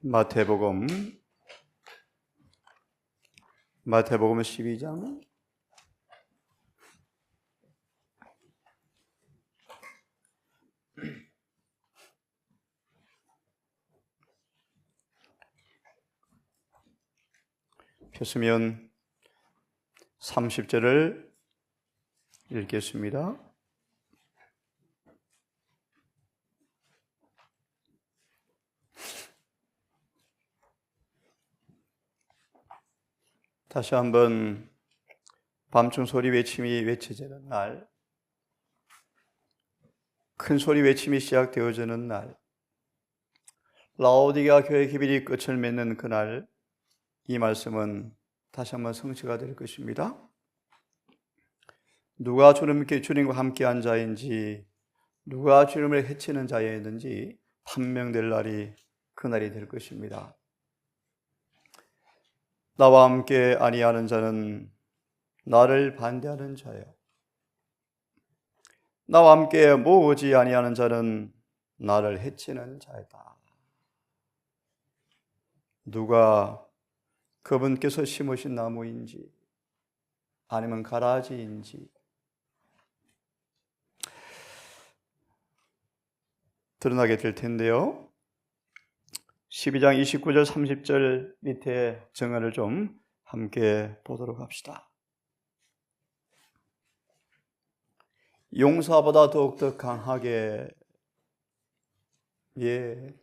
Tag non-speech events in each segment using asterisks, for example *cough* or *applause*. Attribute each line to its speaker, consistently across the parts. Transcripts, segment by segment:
Speaker 1: 마태복음 마태복음 12장 폈으면 30절을 읽겠습니다. 다시 한번 밤중 소리 외침이 외쳐지는 날, 큰 소리 외침이 시작되어지는 날, 라오디가 교회 기별이 끝을 맺는 그날, 이 말씀은 다시 한번 성취가 될 것입니다. 누가 주님께 주님과 함께한 자인지, 누가 주님을 해치는 자였는지 판명될 날이 그날이 될 것입니다. 나와 함께 아니하는 자는 나를 반대하는 자요. 나와 함께 모으지 아니하는 자는 나를 해치는 자이다. 누가 그분께서 심으신 나무인지 아니면 가라지인지 드러나게 될 텐데요. 12장 29절 30절 밑에 정언을 좀 함께 보도록 합시다. 용사보다 더욱더 강하게 예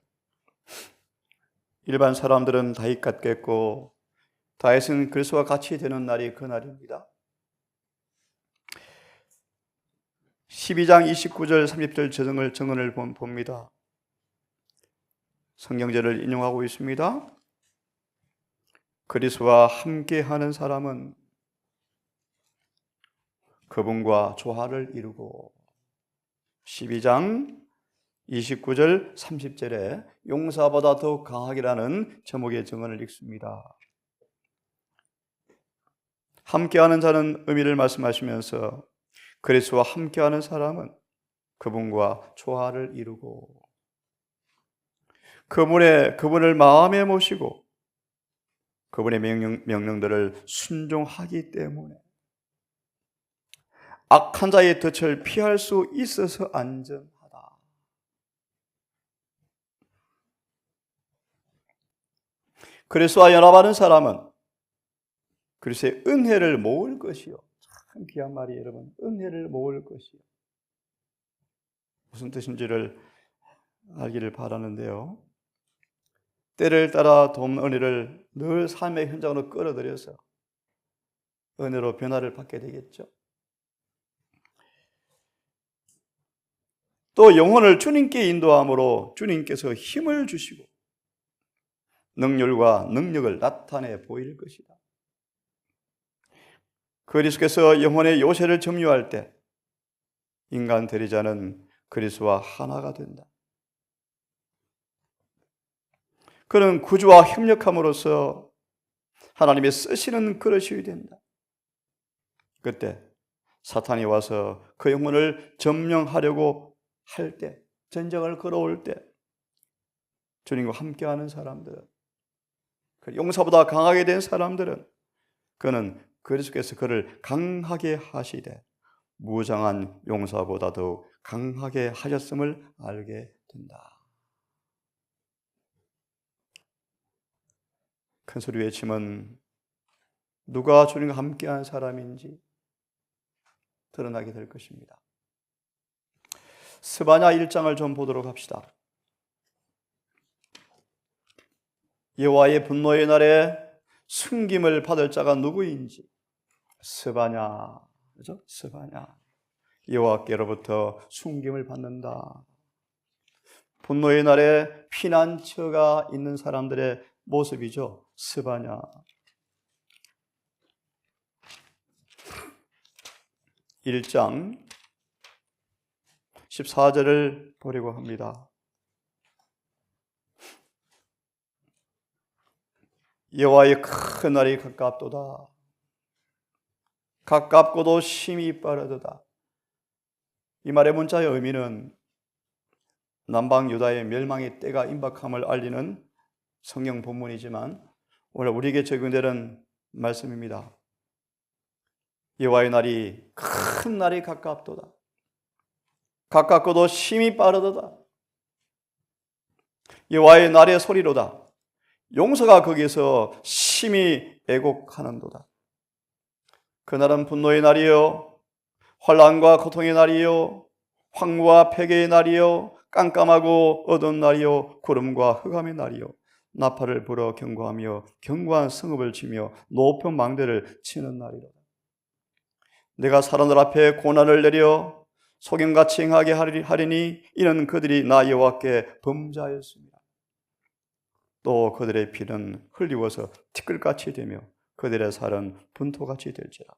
Speaker 1: 일반 사람들은 다윗 같겠고 다윗은 그리스도와 같이 되는 날이 그 날입니다. 12장 29절 30절 정언을 정언을 봅니다. 성경제를 인용하고 있습니다. 그리스와 함께하는 사람은 그분과 조화를 이루고 12장 29절 30절에 용사보다 더욱 강하기라는 제목의 증언을 읽습니다. 함께하는 자는 의미를 말씀하시면서 그리스와 함께하는 사람은 그분과 조화를 이루고 그분의 그분을 마음에 모시고 그분의 명령, 명령들을 순종하기 때문에 악한 자의 덫을 피할 수 있어서 안전하다. 그리스도와 연합하는 사람은 그리스도의 은혜를 모을 것이요. 참 귀한 말이 여러분. 은혜를 모을 것이요. 무슨 뜻인지를 알기를 바라는데요. 때를 따라 돕는 은혜를 늘 삶의 현장으로 끌어들여서 은혜로 변화를 받게 되겠죠. 또 영혼을 주님께 인도함으로 주님께서 힘을 주시고 능률과 능력을 나타내 보일 것이다. 그리스께서 영혼의 요새를 점유할 때 인간 대리자는 그리스와 하나가 된다. 그는 구주와 협력함으로써 하나님의 쓰시는 그릇이 된다. 그때 사탄이 와서 그 영혼을 점령하려고 할 때, 전쟁을 걸어올 때, 주님과 함께하는 사람들은, 그 용사보다 강하게 된 사람들은, 그는 그리스도께서 그를 강하게 하시되, 무장한 용사보다도 강하게 하셨음을 알게 된다. 큰 소리 외치면 누가 주님과 함께한 사람인지 드러나게 될 것입니다. 스바냐 1장을 좀 보도록 합시다. 여호와의 분노의 날에 숨김을 받을 자가 누구인지 스바냐 그죠? 스바냐 여호와께로부터 숨김을 받는다. 분노의 날에 피난처가 있는 사람들의 모습이죠. 스바냐. 1장 14절을 보려고 합니다. 여호와의 큰 날이 가깝도다. 가깝고도 심히 빠르도다. 이 말의 문자의 의미는 남방 유다의 멸망의 때가 임박함을 알리는 성경 본문이지만 오늘 우리에게 적용되는 말씀입니다. 여호와의 날이 큰 날이 가깝도다. 가깝고도 심히 빠르도다. 여호와의 날의 소리로다. 용서가 거기서 심히 애곡하는도다. 그날은 분노의 날이요, 환란과 고통의 날이요, 황무와 폐괴의 날이요, 깜깜하고 어두운 날이요, 구름과 흑암의 날이요, 나팔을 불어 경고하며 견고한 성읍을 치며 높은 망대를 치는 날이로다. 내가 사람들 앞에 고난을 내려 소경같이 행하게 하리니 이는 그들이 나 여호와께 범자였습니다. 또 그들의 피는 흘리워서 티끌같이 되며 그들의 살은 분토같이 될지라.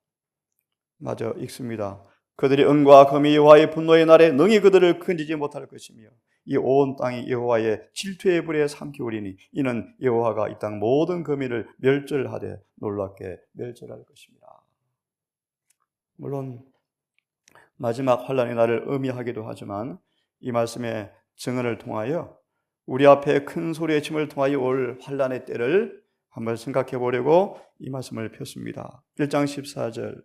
Speaker 1: 마저 읽습니다. 그들이 은과 금이 여호와의 분노의 날에 능히 그들을 건지지 못할 것이며 이 온 땅이 여호와의 질투의 불에 삼키우리니 이는 여호와가 이 땅 모든 금이를 멸절하되 놀랍게 멸절할 것입니다. 물론 마지막 환란의 날을 의미하기도 하지만 이 말씀의 증언을 통하여 우리 앞에 큰 소리의 침을 통하여 올 환란의 때를 한번 생각해 보려고 이 말씀을 폈습니다. 1장 14절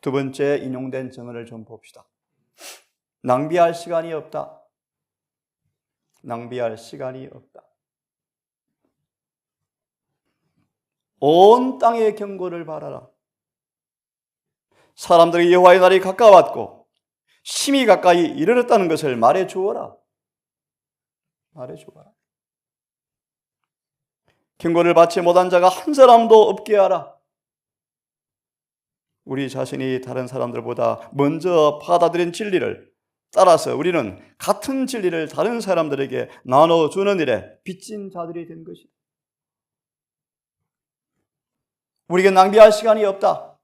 Speaker 1: 두 번째 인용된 증언을 좀 봅시다. 낭비할 시간이 없다. 낭비할 시간이 없다. 온 땅의 경고를 바라라. 사람들이 여호와의 날이 가까웠고 심히 가까이 이르렀다는 것을 말해 주어라. 말해 주어라. 경고를 받지 못한 자가 한 사람도 없게 하라. 우리 자신이 다른 사람들보다 먼저 받아들인 진리를 따라서 우리는 같은 진리를 다른 사람들에게 나눠주는 일에 빚진 자들이 된 것이다. 우리에게 낭비할 시간이 없다.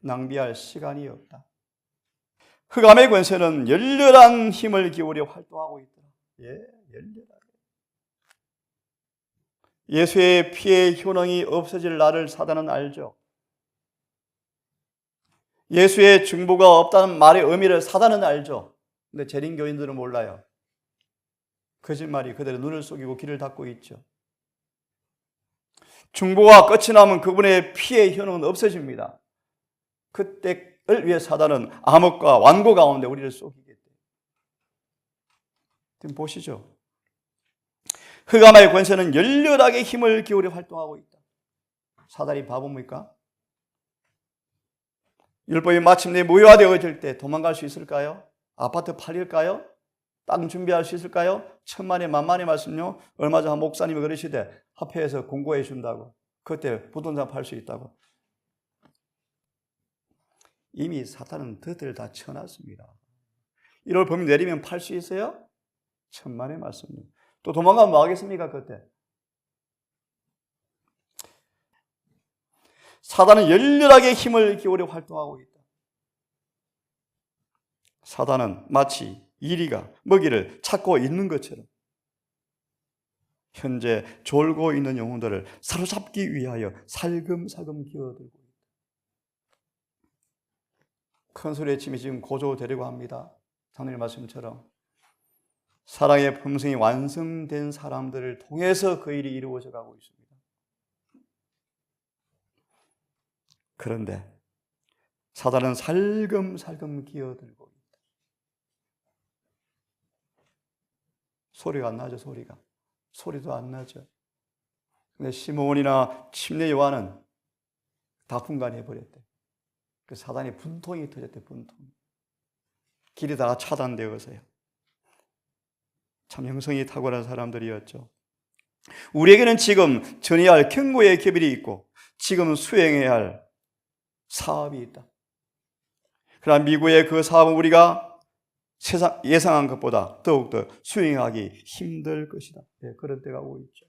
Speaker 1: 낭비할 시간이 없다. 흑암의 권세는 열렬한 힘을 기울여 활동하고 있다. 예, 열렬하게. 예수의 피의 효능이 없어질 날을 사단은 알죠. 예수의 중보가 없다는 말의 의미를 사단은 알죠. 근데 재림교인들은 몰라요. 거짓말이 그들의 눈을 속이고 귀를 닫고 있죠. 중보가 끝이 나면 그분의 피의 효능은 없어집니다. 그때를 위해 사단은 암흑과 완고 가운데 우리를 속이게 돼요. 지금 보시죠. 흑암의 권세는 열렬하게 힘을 기울여 활동하고 있다. 사단이 바보입니까? 율법이 마침내 무효화되어질 때 도망갈 수 있을까요? 아파트 팔릴까요? 땅 준비할 수 있을까요? 천만에 만만의 말씀요. 얼마 전 목사님이 그러시되 합회에서 공고해 준다고. 그때 부동산 팔 수 있다고. 이미 사탄은 드들 다 쳐놨습니다. 1월 범위 내리면 팔 수 있어요? 천만의 말씀요. 또 도망가면 뭐 하겠습니까, 그때? 사단은 열렬하게 힘을 기울여 활동하고 있다. 사단은 마치 이리가 먹이를 찾고 있는 것처럼 현재 졸고 있는 영혼들을 사로잡기 위하여 살금살금 기어들고 있다. 큰 소리의 침이 지금 고조되려고 합니다. 하늘 말씀처럼 사랑의 품성이 완성된 사람들을 통해서 그 일이 이루어져 가고 있습니다. 그런데 사단은 살금살금 기어들고 있다. 소리가 안 나죠, 소리가. 소리도 안 나죠. 근데 시몬이나 침례 요한은 다 분간해버렸대. 그 사단이 분통이 터졌대, 분통. 길이 다 차단되어서요. 참 형성이 탁월한 사람들이었죠. 우리에게는 지금 전해야 할 경고의 계별이 있고 지금 수행해야 할 사업이 있다. 그러나 미국의 그 사업은 우리가 예상한 것보다 더욱더 수행하기 힘들 것이다. 네, 그런 때가 오고 있죠.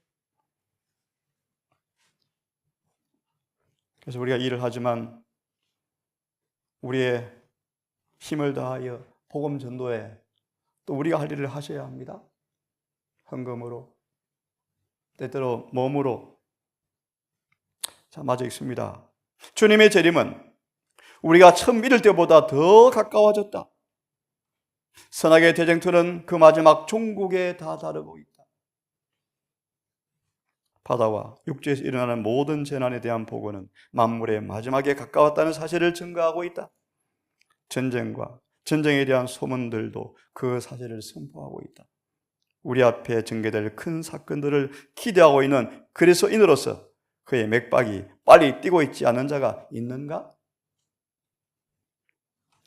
Speaker 1: 그래서 우리가 일을 하지만 우리의 힘을 다하여 복음 전도에 또 우리가 할 일을 하셔야 합니다. 헌금으로, 때때로 몸으로. 자, 마저 읽습니다. 주님의 재림은 우리가 처음 믿을 때보다 더 가까워졌다. 선악의 대쟁투는 그 마지막 종국에 다 다르고 있다. 바다와 육지에서 일어나는 모든 재난에 대한 보고는 만물의 마지막에 가까웠다는 사실을 증거하고 있다. 전쟁과 전쟁에 대한 소문들도 그 사실을 선포하고 있다. 우리 앞에 전개될 큰 사건들을 기대하고 있는 그리스도인으로서 그의 맥박이 빨리 뛰고 있지 않은 자가 있는가?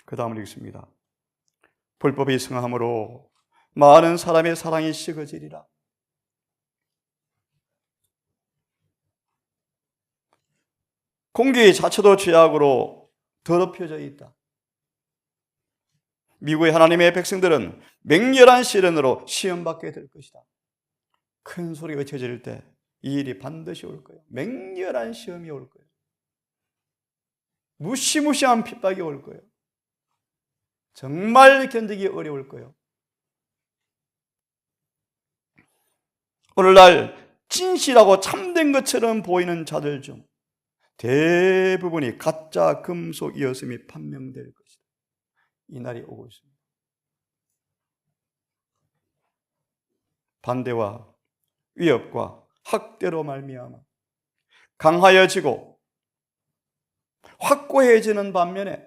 Speaker 1: 그 다음을 읽습니다. 불법이 승함으로 많은 사람의 사랑이 식어지리라. 공기 자체도 죄악으로 더럽혀져 있다. 미국의 하나님의 백성들은 맹렬한 시련으로 시험받게 될 것이다. 큰 소리가 외쳐질 때 이 일이 반드시 올 거예요. 맹렬한 시험이 올 거예요. 무시무시한 핍박이 올 거예요. 정말 견디기 어려울 거예요. 오늘날 진실하고 참된 것처럼 보이는 자들 중 대부분이 가짜 금속이었음이 판명될 것이다. 이 날이 오고 있습니다. 반대와 위협과 학대로 말미암아 강하여지고 확고해지는 반면에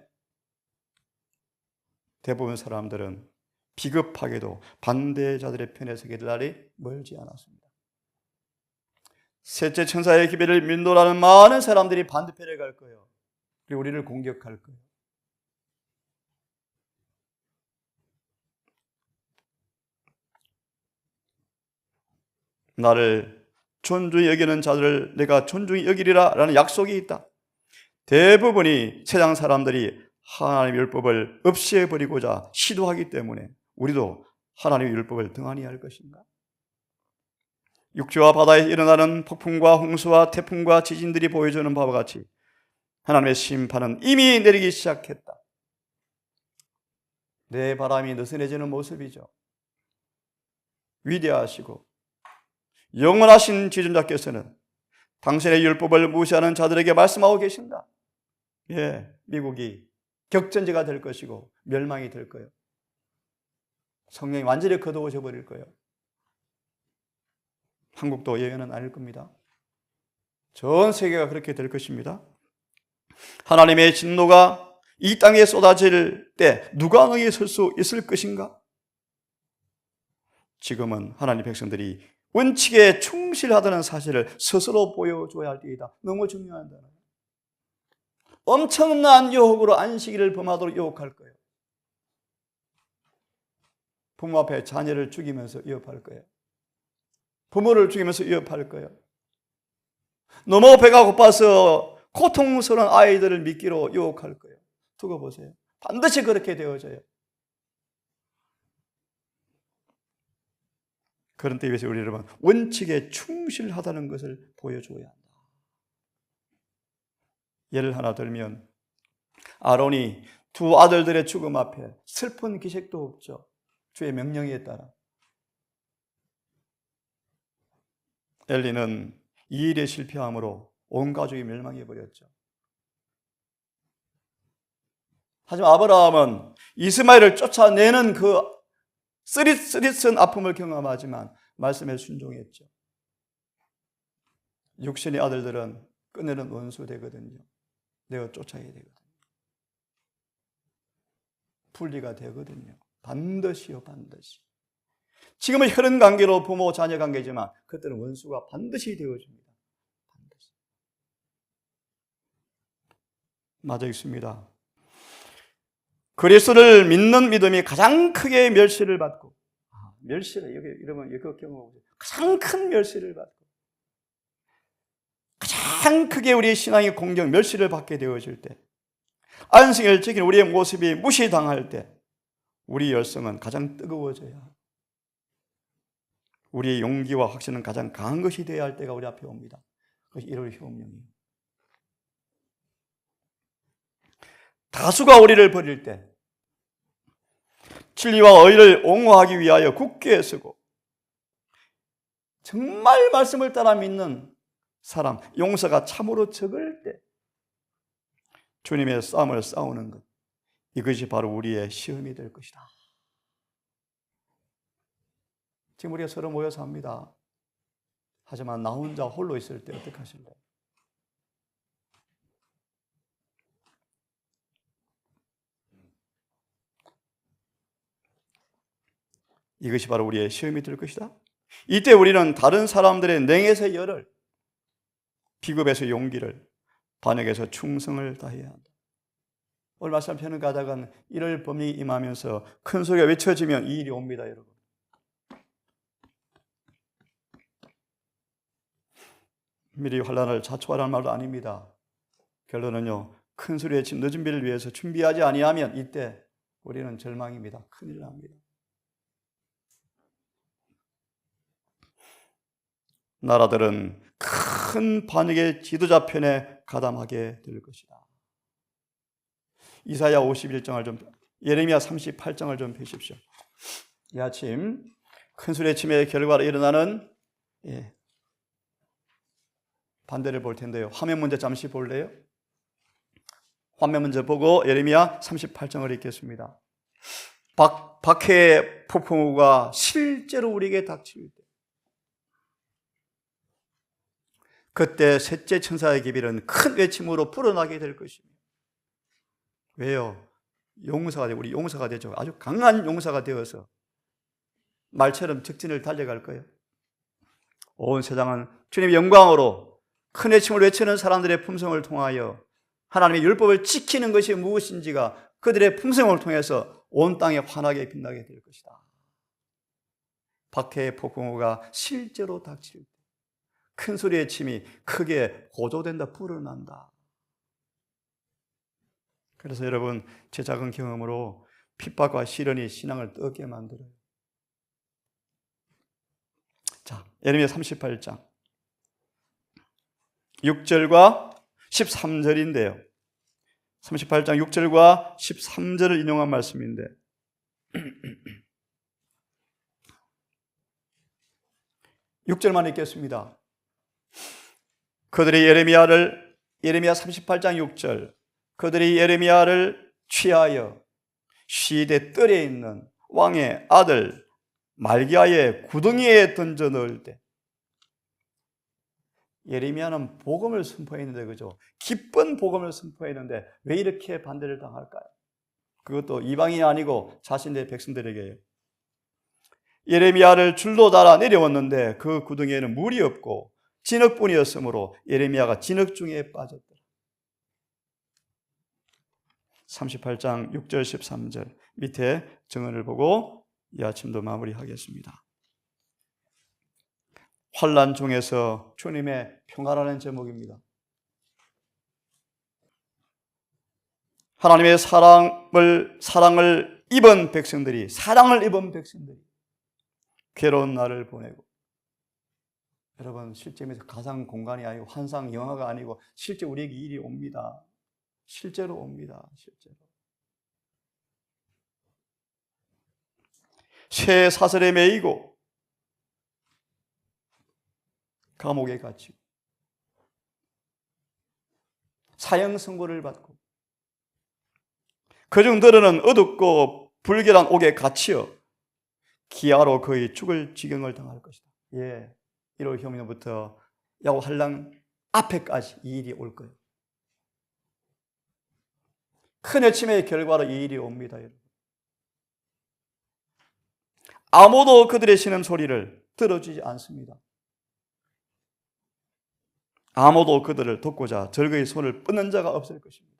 Speaker 1: 대부분 사람들은 비급하게도 반대자들의 편에 서게 될 날이 멀지 않았습니다. 셋째 천사의 기배를 민도라는 많은 사람들이 반대편에 갈 거예요. 그리고 우리를 공격할 거예요. 나를 존중히 여기는 자들을 내가 존중히 여기리라 라는 약속이 있다. 대부분이 세상 사람들이 하나님의 율법을 없애버리고자 시도하기 때문에 우리도 하나님의 율법을 등한히 할 것인가? 육지와 바다에 일어나는 폭풍과 홍수와 태풍과 지진들이 보여주는 바와 같이 하나님의 심판은 이미 내리기 시작했다. 내 바람이 느슨해지는 모습이죠. 위대하시고 영원하신 지존자께서는 당신의 율법을 무시하는 자들에게 말씀하고 계신다. 예, 미국이 격전지가 될 것이고 멸망이 될 거예요. 성령이 완전히 거두어져 버릴 거예요. 한국도 예외는 아닐 겁니다. 전 세계가 그렇게 될 것입니다. 하나님의 진노가 이 땅에 쏟아질 때 누가 너희에 설수 있을 것인가? 지금은 하나님 백성들이 원칙에 충실하다는 사실을 스스로 보여줘야 할 때이다. 너무 중요한 단어. 엄청난 유혹으로 안식일을 범하도록 유혹할 거예요. 부모 앞에 자녀를 죽이면서 위협할 거예요. 부모를 죽이면서 위협할 거예요. 너무 배가 고파서 고통스러운 아이들을 믿기로 유혹할 거예요. 두고 보세요. 반드시 그렇게 되어져요. 그런 때 위해서 우리 여러분 원칙에 충실하다는 것을 보여줘야 한다. 예를 하나 들면 아론이 두 아들들의 죽음 앞에 슬픈 기색도 없죠. 주의 명령에 따라. 엘리는 이 일에 실패함으로 온 가족이 멸망해 버렸죠. 하지만 아브라함은 이스마엘을 쫓아내는 그 쓰릿쓰릿한 아픔을 경험하지만 말씀에 순종했죠. 육신의 아들들은 끝내는 원수 되거든요. 내가 쫓아야 되거든요. 분리가 되거든요. 반드시요, 반드시. 지금은 혈연 관계로 부모 자녀 관계지만 그때는 원수가 반드시 되어집니다. 반드시. 맞아 있습니다. 그리스도를 믿는 믿음이 가장 크게 멸시를 받고 아, 멸시를 여기 이러면 이거 경험하고 가장 큰 멸시를 받고 가장 크게 우리의 신앙의 공경 멸시를 받게 되어질 때 지킨 우리의 모습이 무시당할 때 우리 열성은 가장 뜨거워져야 우리의 용기와 확신은 가장 강한 것이 되어야 할 때가 우리 앞에 옵니다. 그것이 1월 효험령이에요. 다수가 우리를 버릴 때 진리와 의를 옹호하기 위하여 굳게 서고 정말 말씀을 따라 믿는 사람, 용서가 참으로 적을 때 주님의 싸움을 싸우는 것 이것이 바로 우리의 시험이 될 것이다. 지금 우리가 서로 모여서 합니다. 하지만 나 혼자 홀로 있을 때 어떻게 하실래요? 이것이 바로 우리의 시험이 될 것이다. 이때 우리는 다른 사람들의 냉에서 열을, 비급에서 용기를, 반역에서 충성을 다해야 한다. 오늘 말씀 편을 가다간 이럴 범위 임하면서 큰 소리가 외쳐지면 이 일이 옵니다, 여러분. 미리 환란을 자초하라는 말도 아닙니다. 결론은요, 큰 소리 외친 늦은 비를 위해서 준비하지 아니하면 이때 우리는 절망입니다. 큰일 납니다. 나라들은 큰 반역의 지도자 편에 가담하게 될 것이다. 이사야 51장을 좀 예레미야 38장을 좀 펴십시오. 이 아침 큰 소리의 침의 결과로 일어나는 예, 반대를 볼 텐데요. 화면 문제 잠시 볼래요? 화면 문제 보고 예레미야 38장을 읽겠습니다. 박, 박해의 폭풍우가 실제로 우리에게 닥칠 때 그때 셋째 천사의 기별은 큰 외침으로 불어나게 될 것입니다. 왜요? 용사가 되고 우리 용사가 되죠. 아주 강한 용사가 되어서 말처럼 적진을 달려갈 거예요. 온 세상은 주님의 영광으로 큰 외침을 외치는 사람들의 품성을 통하여 하나님의 율법을 지키는 것이 무엇인지가 그들의 품성을 통해서 온 땅에 환하게 빛나게 될 것이다. 박해의 폭풍우가 실제로 닥칠 때 큰 소리의 침이 크게 고조된다, 불어난다. 그래서 여러분, 제 작은 경험으로 핍박과 시련이 신앙을 뜨게 만들어요. 자, 예레미야 38장 6절과 13절인데요. 38장 6절과 13절을 인용한 말씀인데 *clears throat* 6절만 읽겠습니다. 그들이 예레미야를 예레미야 38장 6절 그들이 예레미야를 취하여 시대 뜰에 있는 왕의 아들 말기야의 구덩이에 던져 넣을 때 예레미야는 복음을 선포했는데 그죠? 기쁜 복음을 선포했는데 왜 이렇게 반대를 당할까요? 그것도 이방인이 아니고 자신의 백성들에게요. 예레미야를 줄로 달아 내려왔는데 그 구덩이에는 물이 없고 진흙뿐이었으므로 예레미야가 진흙 중에 빠졌더라. 38장 6절 13절 밑에 정언을 보고 이 아침도 마무리하겠습니다. 환란 중에서 주님의 평화라는 제목입니다. 하나님의 사랑을 사랑을 입은 백성들이 사랑을 입은 백성들이 괴로운 날을 보내고 여러분 실제에서 가상 공간이 아니고 환상 영화가 아니고 실제 우리에게 일이 옵니다. 실제로 옵니다. 실제로. 새 사슬에 매이고 감옥에 갇히고 사형 선고를 받고 그 중 들어는 어둡고 불결한 옥에 갇혀 기아로 거의 죽을 지경을 당할 것이다. 예, 1월 혐의부터 야고 한랑 앞에까지 이 일이 올 거예요. 큰 외침의 결과로 이 일이 옵니다. 아무도 그들의 신음 소리를 들어주지 않습니다. 아무도 그들을 돕고자 절거의 손을 뻗는 자가 없을 것입니다.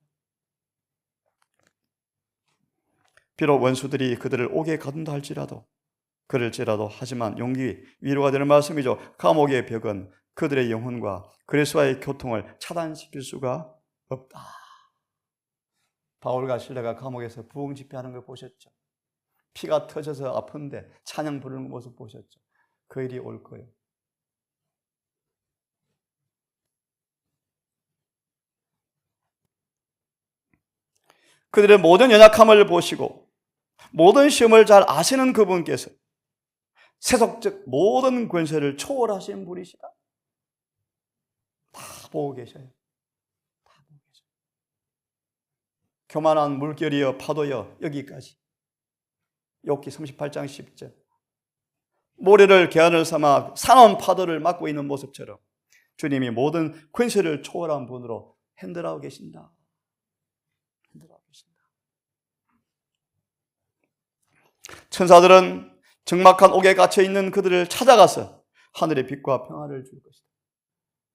Speaker 1: 비록 원수들이 그들을 옥에 가둔다 할지라도 그럴지라도 하지만 용기 위로가 되는 말씀이죠. 감옥의 벽은 그들의 영혼과 그리스와의 교통을 차단시킬 수가 없다. 바울과 실레가 감옥에서 부흥 집회하는 걸 보셨죠. 피가 터져서 아픈데 찬양 부르는 모습 보셨죠. 그 일이 올 거예요. 그들의 모든 연약함을 보시고 모든 시험을 잘 아시는 그분께서 세속적 모든 권세를 초월하신 분이시다. 다 보고 계셔요. 다 보고 계셔요. 교만한 물결이여 파도여 여기까지. 욥기 38장 10절. 모래를 개안을 삼아 산원 파도를 막고 있는 모습처럼 주님이 모든 권세를 초월한 분으로 핸들하고 계신다. 핸들하고 계신다. 천사들은 적막한 옥에 갇혀 있는 그들을 찾아가서 하늘의 빛과 평화를 줄 것이다.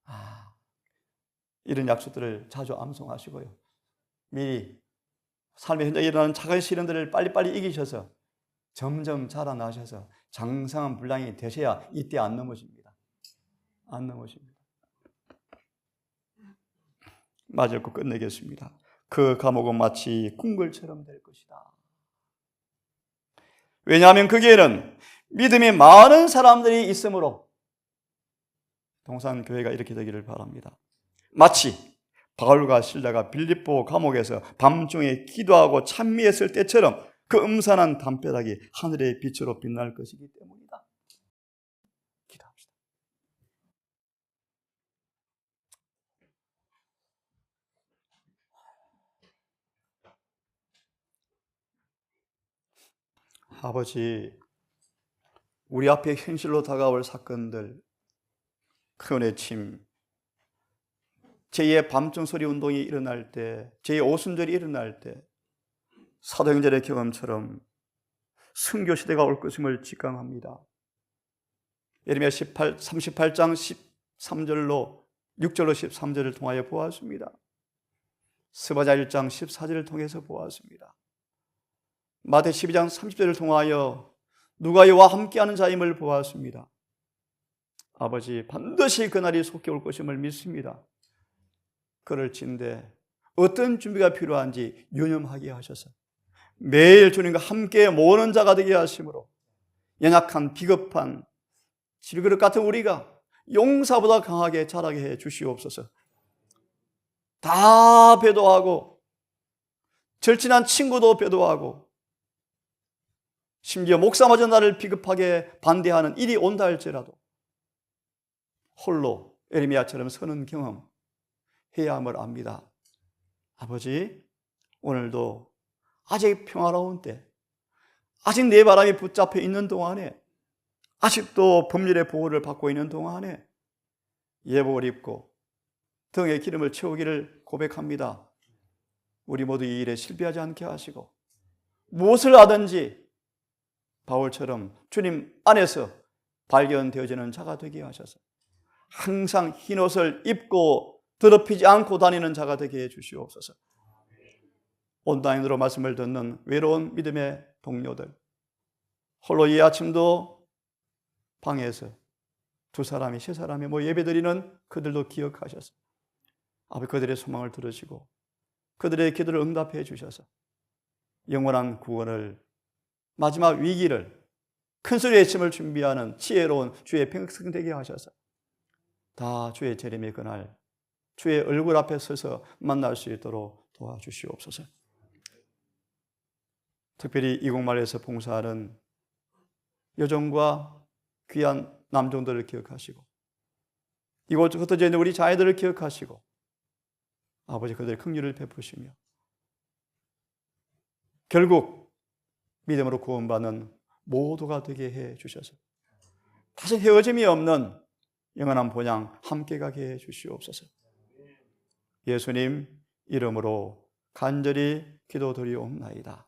Speaker 1: 아, 이런 약속들을 자주 암송하시고요. 미리 삶의 현장에 일어나는 작은 시련들을 빨리빨리 이기셔서 점점 자라나셔서 장성한 분량이 되셔야 이때 안 넘어집니다. 안 넘어집니다. 맞을 거 끝내겠습니다. 그 감옥은 마치 궁궐처럼 될 것이다. 왜냐하면 거기에는 믿음이 많은 사람들이 있으므로 동산교회가 이렇게 되기를 바랍니다. 마치 바울과 실라가 빌립보 감옥에서 밤중에 기도하고 찬미했을 때처럼 그 음산한 담벼락이 하늘의 빛으로 빛날 것이기 때문이다. 기도합시다. 아버지, 우리 앞에 현실로 다가올 사건들, 큰 외침, 제2의 밤중 소리 운동이 일어날 때, 제2의 오순절이 일어날 때, 사도행전의 경험처럼 순교 시대가 올 것임을 직감합니다. 예레미야 18, 38장 13절로 6절로 13절을 통하여 보았습니다. 스바자 1장 14절을 통해서 보았습니다. 마태 12장 30절을 통하여 누가 이와 함께하는 자임을 보았습니다. 아버지 반드시 그날이 속히 올 것임을 믿습니다. 그럴 진데 어떤 준비가 필요한지 유념하게 하셔서 매일 주님과 함께 모으는 자가 되게 하심으로 연약한 비겁한 질그릇 같은 우리가 용사보다 강하게 자라게 해 주시옵소서. 다 배도하고 절친한 친구도 배도하고 심지어 목사마저 나를 비겁하게 반대하는 일이 온다 할지라도 홀로 에르미야처럼 서는 경험 해야 함을 압니다. 아버지, 오늘도 아직 평화로운 때, 아직 내 바람이 붙잡혀 있는 동안에, 아직도 법률의 보호를 받고 있는 동안에 예복을 입고 등에 기름을 채우기를 고백합니다. 우리 모두 이 일에 실패하지 않게 하시고 무엇을 하든지 바울처럼 주님 안에서 발견되어지는 자가 되게 하셔서 항상 흰 옷을 입고 더럽히지 않고 다니는 자가 되게 해 주시옵소서. 온라인으로 말씀을 듣는 외로운 믿음의 동료들. 홀로 이 아침도 방에서 두 사람이, 세 사람이 뭐 예배 드리는 그들도 기억하셔서 아버지 그들의 소망을 들으시고 그들의 기도를 응답해 주셔서 영원한 구원을 마지막 위기를 큰 소리 외침을 준비하는 지혜로운 주의 평생 되게 하셔서 다 주의 재림의 그날 주의 얼굴 앞에 서서 만날 수 있도록 도와주시옵소서. 특별히 이곡마을에서 봉사하는 여종과 귀한 남종들을 기억하시고 이곳 흩어져 있는 우리 자녀들을 기억하시고 아버지 그들의 긍휼을 베푸시며 결국 믿음으로 구원받는 모두가 되게 해 주셔서 다시 헤어짐이 없는 영원한 본향 함께 가게 해 주시옵소서. 예수님 이름으로 간절히 기도드리옵나이다.